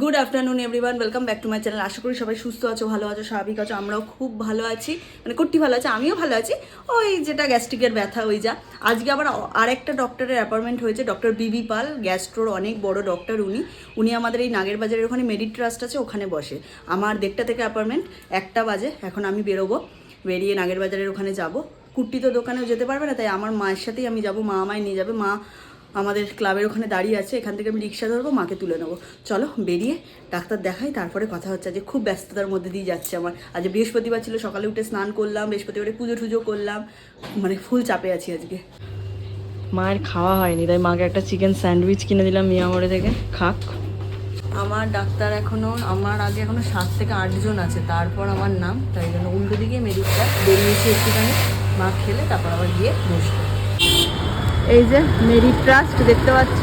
Good afternoon everyone welcome back to my channel আশা করি সবাই সুস্থ আছো, ভালো আছো, স্বাভাবিক আছো, আমরাও খুব ভালো আছি। মানে কুট্টি ভালো আছে, আমিও ভালো আছি। ওই যেটা গ্যাস্ট্রিকের ব্যথা, ওই যা। আজকে আবার আরেকটা ডক্টরের অ্যাপয়েন্টমেন্ট হয়েছে ডক্টর বিবি পাল, গ্যাস্ট্রোর অনেক বড় ডক্টর উনি। উনি আমাদের এই নাগের বাজারের ওখানে মেডিট ট্রাস্ট আছে, ওখানে বসে। আমার দেড়টা থেকে অ্যাপয়েন্টমেন্ট একটা বাজে, এখন আমি বেরোবো। বেরিয়ে নাগের বাজারের ওখানে যাব। কুট্টি তো দোকানেও যেতে পারবে না, তাই আমার মায়ের সাথেই আমি যাব, মা আমায় নিয়ে যাবে। মা আমাদের ক্লাবের ওখানে দাঁড়িয়ে আছে এখান থেকে আমি রিক্সা ধরবো মাকে তুলে নেব। চলো বেরিয়ে ডাক্তার দেখাই তারপরে কথা হচ্ছে। যে খুব ব্যস্ততার মধ্যে দিয়ে যাচ্ছে আমার। আজ বৃহস্পতিবার ছিল সকালে উঠে স্নান করলাম বৃহস্পতিবারে পুজো টুজো করলাম। মানে ফুল চাপে আছি আজকে। মায়ের খাওয়া হয়নি তাই মাকে একটা চিকেন স্যান্ডউইচ কিনে দিলাম মিয়ামোড়ে থেকে। খাক। আমার ডাক্তার এখনও আমার আগে এখনও সাত থেকে আটজন আছে তারপর আমার নাম তাই জন্য উল্টো দিকে মেডিকেল বেরিয়েছি একটুখানি। মা খেলে তারপর আবার গিয়ে বসবো। এই যে মেরি ট্রাস্ট দেখতে পাচ্ছ?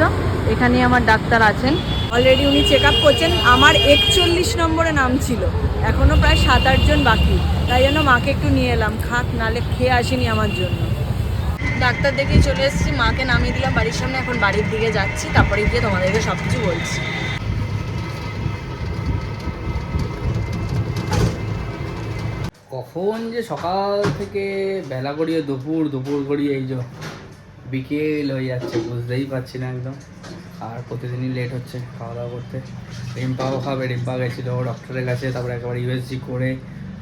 এখানে আমার ডাক্তার আছেন। অলরেডি উনি চেক আপ করছেন। আমার একচল্লিশ নম্বরে নাম ছিল। এখনও প্রায় সাত আটজন বাকি। তাই জন্য মাকে একটু নিয়ে এলাম। খাক নালে খেয়ে আসিনি আমার জন্য। ডাক্তার দেখেই চলে এসেছি। মাকে নামিয়ে দিলাম বাড়ির সামনে। এখন বাড়ির দিকে যাচ্ছি। তারপরে গিয়ে তোমাদেরকে সব কিছু বলছি। কখন যে সকাল থেকে বেলা গড়িয়ে দুপুর দুপুর গড়িয়ে এই যে বিকেল হয়ে যাচ্ছে, বুঝতেই পারছি না একদম। আর প্রতিদিনই লেট হচ্ছে খাওয়া দাওয়া করতে। রিম্পাও খাবে, রিম্পা গেছিল ডক্টরের কাছে, তারপরে একেবারে ইউএসজি করে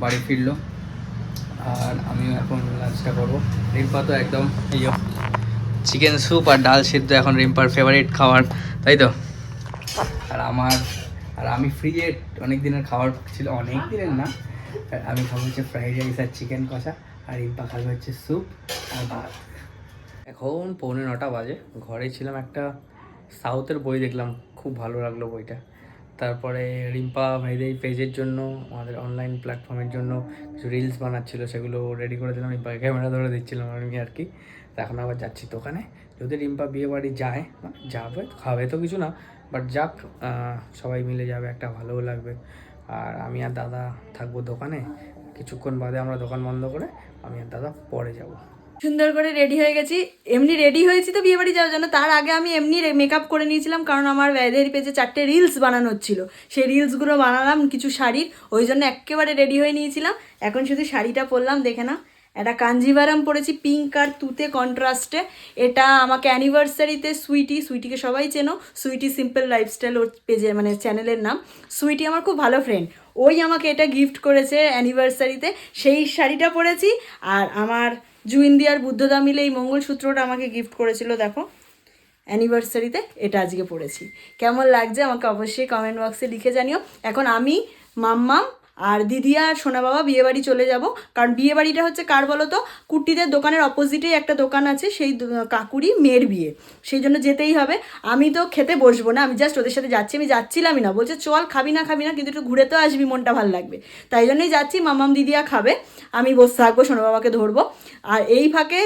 বাড়ি ফিরলো। আর আমিও এখন লাঞ্চটা করব। রিম্পা তো একদম এই চিকেন স্যুপ আর ডাল সিদ্ধ এখন রিম্পার ফেভারিট খাবার, তাই তো? আর আমার, আর আমি ফ্রিজে অনেক দিনের খাবার ছিল, অনেক দিনের না। আমি খাব হচ্ছে ফ্রাইড রাইস আর চিকেন কষা। আর রিম্পা খাবে হচ্ছে স্যুপ আর ভাত। এখন পৌনে নটা বাজে। ঘরে ছিলাম একটা সাউথের বই দেখলাম, খুব ভালো লাগল বইটা। তারপরে রিম্পা ভাইদের পেজের জন্য, আমাদের অনলাইন প্ল্যাটফর্মের জন্য কিছু রিলস বানাচ্ছিলো, সেগুলো রেডি করে দিলাম। রিম্পাকে ক্যামেরা ধরে দিচ্ছিলাম আমি আর কি। এখন আবার যাচ্ছি দোকানে। যদি রিম্পা বিয়ে বাড়ি যায় যাবে, খাবে তো কিছু না বাট যাক সবাই মিলে যাবে, একটা ভালোও লাগবে। আর আমি আর দাদা থাকব দোকানে। কিছুক্ষণ বাদে আমরা দোকান বন্ধ করে আমি আর দাদা পরে যাব। সুন্দর করে রেডি হয়ে গেছি। এমনি রেডি হয়েছি তো বিয়েবাড়ি যাওয়ার জন্য। তার আগে আমি এমনি মেকআপ করে নিয়েছিলাম, কারণ আমার ব্যাধের পেজে চারটে রিলস বানানো ছিল। সেই রিলসগুলো বানালাম কিছু শাড়ির, ওই জন্য একেবারে রেডি হয়ে নিয়েছিলাম। এখন শুধু শাড়িটা পরলাম, দেখে না একটা কাঞ্জিভারাম পরেছি পিঙ্ক আর তুতে কন্ট্রাস্টে এটা আমাকে অ্যানিভার্সারিতে সুইটি, সুইটিকে সবাই চেনো। সুইটি সিম্পল লাইফস্টাইল ওর পেজে মানে চ্যানেলের নাম। সুইটি আমার খুব ভালো ফ্রেন্ড ওই আমাকে এটা গিফট করেছে অ্যানিভার্সারিতে সেই শাড়িটা পরেছি, আর আমার জুইন্দি আর বুদ্ধদা মিলে এই মঙ্গলসূত্রটা আমাকে গিফট করেছিল, দেখো। অ্যানিভার্সারিতে এটা আজকে পড়েছি। কেমন লাগছে আমাকে অবশ্যই কমেন্ট বক্সে লিখে জানিও। এখন আমি, মাম্মাম আর দিদি আর সোনা বাবা বিয়ে বাড়ি চলে যাব। কারণ বিয়ে বাড়িটা হচ্ছে কার বলো তো কুট্টিদের দোকানের অপোজিটেই একটা দোকান আছে, সেই কাকুরি মেয়ের বিয়ে। সেই জন্য যেতেই হবে। আমি তো খেতে বসবো না, আমি জাস্ট ওদের সাথে যাচ্ছি। আমি যাচ্ছিলামই না। বলছে, চল খাবি না খাবি না, কিন্তু একটু ঘুরে তো আসবি, মনটা ভালো লাগবে। তাই জন্যই যাচ্ছি, মামাম দিদিয়া খাবে। আমি বসে থাকব, সোনা বাবাকে ধরবো। আর এই ফাঁকে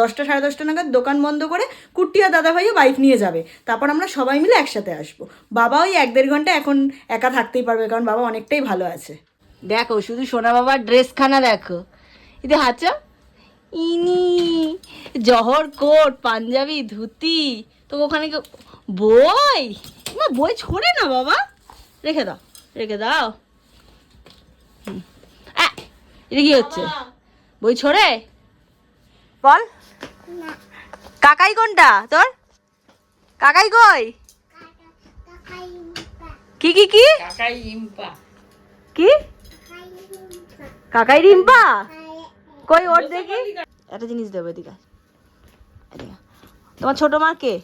দশটা, সাড়ে দশটা নাগাদ দোকান বন্ধ করে কুট্টি আর দাদা ভাইও বাইক নিয়ে যাবে। তারপর আমরা সবাই মিলে একসাথে আসব। বাবা ওই এক দেড় ঘণ্টা এখন একা থাকতেই পারবে, কারণ বাবা অনেকটাই ভালো আছে। দেখো শুধু সোনা বাবার ড্রেসখানা দেখো। এতে হাচা। ইনি জহর কোট পাঞ্জাবি ধুতি তো ওখানে বই? না বই ছড়ে না বাবা। রেখে দাও রেখে দাও। এটা কি হচ্ছে? বই ছড়ে? বল। কাকাই কোনটা? তোর? কাকাই কই? কি কি কি? কি? কাকাই রিম্পা? কই ওর দেখি। একটা জিনিস দেবো এদিকে। তোমার ছোট মা কে?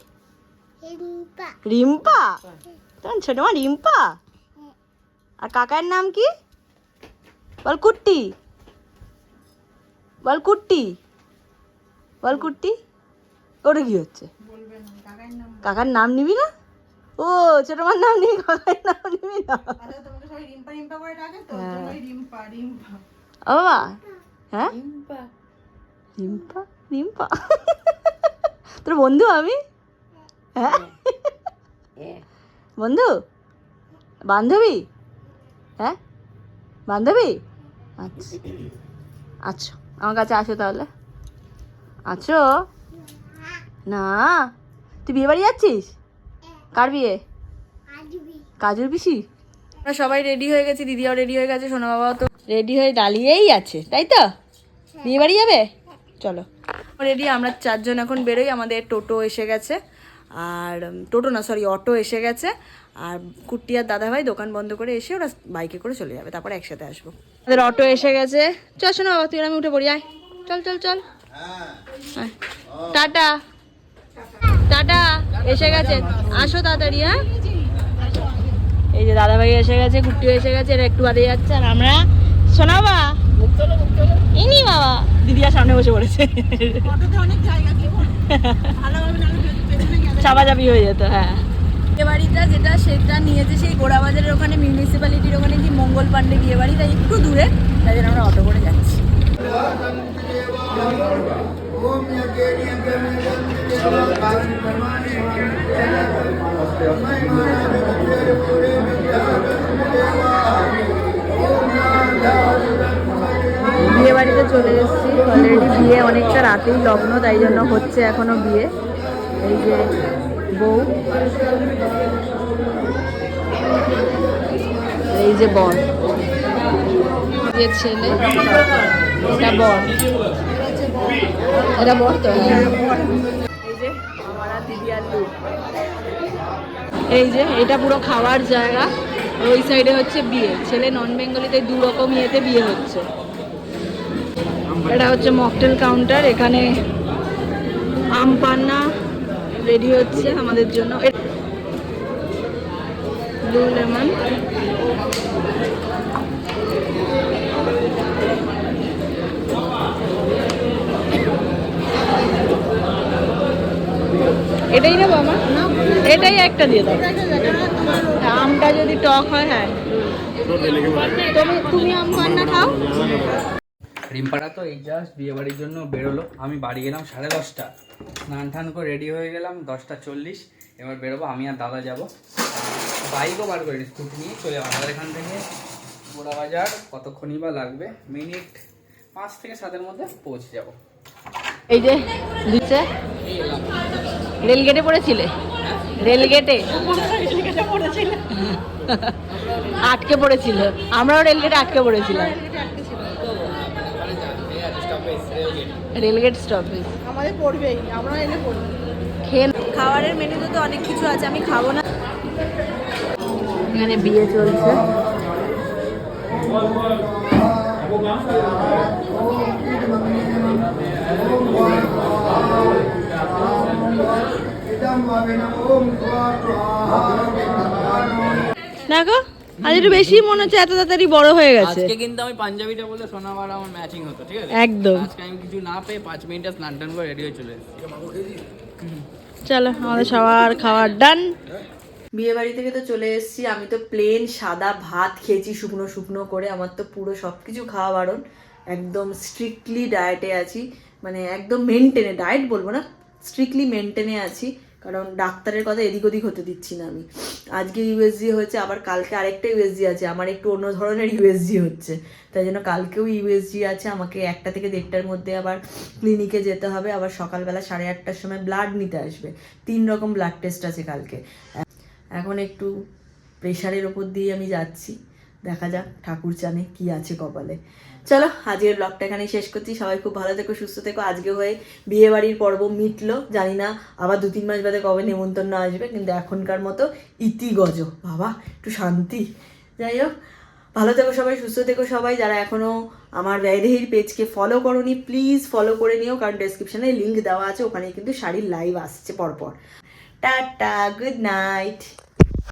রিম্পা। তোমার ছোট মা রিম্পা? আর কাকার নাম কি? বল কুট্টি বল কুট্টি বল কুট্টি ওটা কি হচ্ছে? কাকার নাম নিবি না? ও ছোট মার নাম নিবি কাকার নাম নিবি না? ও বাবা হ্যাঁ রিম্পা রিম্পা তোর বন্ধু আমি হ্যাঁ বন্ধু বান্ধবী হ্যাঁ বান্ধবী আচ্ছা আচ্ছা আমার কাছে আসো তাহলে। আছো? না? তুই বিয়ে বাড়ি যাচ্ছিস? কার বিয়ে? কাজের পিসি? আমরা সবাই রেডি হয়ে গেছি দিদিও রেডি হয়ে গেছে সোনা বাবাও তো রেডি হয়ে দাঁড়িয়েই আছে তাই তো? বিয়ে বাড়ি যাবে? চলো। রেডি আমরা চারজন এখন বেরোই আমাদের টোটো এসে গেছে। আর টোটো না সরি অটো এসে গেছে। আর কুট্টি আর দাদাভাই দোকান বন্ধ করে এসে ওরা বাইকে করে চলে যাবে তারপর একসাথে আসব। আমাদের অটো এসে গেছে। চল শোনো বাবা তুই আমি উঠে পড়ি আয়। চল চল চল। টাটা। টাটা। এসে গেছে। আসো তাড়াতাড়ি হ্যাঁ? এই যে দাদাভাই এসে গেছে কুট্টি এসে গেছে এরা একটু বাদে যাচ্ছে আর আমরা শোনাবা? ইনি বাবা। দিদি আর সামনে বসে পড়েছে। চাপাচাপি হয়ে যেত হ্যাঁ। বিয়ে বাড়িটা যেটা সেটা নিয়েছে সেই গোড়াবাজারের ওখানে মিউনিসিপ্যালিটির ওখানে কি মঙ্গল পান্ডে বিয়ে বাড়ি। তাই একটু দূরে তাই জন্য আমরা অটো করে যাচ্ছি। বিয়ে বাড়িতে চলে এসেছি। অলরেডি বিয়ে অনেকটা রাতেই লগ্ন, তাই জন্য হচ্ছে এখনও বিয়ে। এই যে বউ। এই যে বর। যে ছেলে, এটা বর। এটা বর তো? এই যে আমার দিদি আর এই যে, এটা পুরো খাওয়ার জায়গা। ওই সাইডে হচ্ছে বিয়ে। ছেলে নন বেঙ্গলিতে দু রকম ইয়েতে বিয়ে হচ্ছে। এটা হচ্ছে মকটেল কাউন্টার এখানে আম পান্না রেডি হচ্ছে আমাদের জন্য। ব্লু লেমন এটাই নেব আমার? এটাই একটা দিয়ে দাও। যদি টক হয় হ্যাঁ। তুমি তুমি আম পান্না খাও। রিম্পারা তো এই জাস্ট বিয়ে বাড়ির জন্য বেরোলো। আমি বাড়ি গেলাম সাড়ে দশটা। স্নান টান করে রেডি হয়ে গেলাম দশটা চল্লিশ। এবার বেরোবো আমি আর দাদা যাব। বাইকও বার করিনি স্কুটি নিয়ে চলে যাব। আমাদের এখান থেকে গোড়া বাজার কতক্ষণই বা লাগবে মিনিট পাঁচ থেকে সাতের মধ্যে পৌঁছে যাব। এই যে রেলগেটে পড়েছিলে? আটকে পড়েছিল। আমরাও রেলগেটে আটকে পড়েছিলাম। Rail gate stoppage. আমাদের পড়বেই আমরা এলে পড়ব। খেয়ে খাবারের মেনুতে তো অনেক কিছু আছে আমি খাব না। এখানে বিয়ে চলছে। দেখো আজ একটু বেশি মনে হচ্ছে এত তাড়াতাড়ি বড় হয়ে গেছে। আজকে কিন্তু আমি পাঞ্জাবিটা বলে সোনাবার আমার ম্যাচিং হতো ঠিক আছে? একদম। আজকে আমি কিছু না পেয়ে পাঁচ মিনিটে স্নান টান করে রেডি হয়ে চলে চলো আমাদের সবার খাবার ডান বিয়ে বাড়ি থেকে তো চলে এসেছি। আমি তো প্লেন সাদা ভাত খেয়েছি শুকনো শুকনো করে। আমার তো পুরো সব কিছু খাওয়া বারণ। একদম স্ট্রিক্টলি ডায়েটে আছি। মানে একদম মেনটেনে ডায়েট বলব না স্ট্রিক্টলি মেনটেনে আছি। কারণ ডাক্তারের কথা এদিক ওদিক হতে দিচ্ছি না আমি। আজকে ইউএসজি হয়েছে, আবার কালকে আরেকটা ইউএসজি আছে, আমার একটু অন্য ধরনের ইউএসজি হচ্ছে। তাই জন্য কালকেও ইউএসজি আছে, আমাকে একটা থেকে দেড়টার মধ্যে আবার ক্লিনিকে যেতে হবে, আবার সকালবেলা সাড়ে আটটার সময় ব্লাড নিতে আসবে। তিন রকম ব্লাড টেস্ট আছে কালকে। এখন একটু প্রেশারের ওপর দিয়ে আমি যাচ্ছি, দেখা যাক ঠাকুর জানে কি আছে কপালে। চলো, আজকের ব্লগটা এখানেই শেষ করছি। সবাই খুব ভালো থেকো, সুস্থ থেকো। আজকে হয়ে বিয়ে বাড়ির পর্ব মিটলো। জানি না, আবার দু তিন মাস বাদে কবে নেমন্তন্ন আসবে, কিন্তু এখনকার মতো ইতি গজ। বাবা, একটু শান্তি। যাই হোক, ভালো থেকো সবাই, সুস্থ থেকো সবাই। যারা এখনও আমার ব্যয়দেহীর পেজকে ফলো করনি প্লিজ ফলো করে নিও, কারণ ডেসক্রিপশনে লিঙ্ক দেওয়া আছে ওখানে কিন্তু শাড়ির লাইভ আসছে পরপর। Tata good night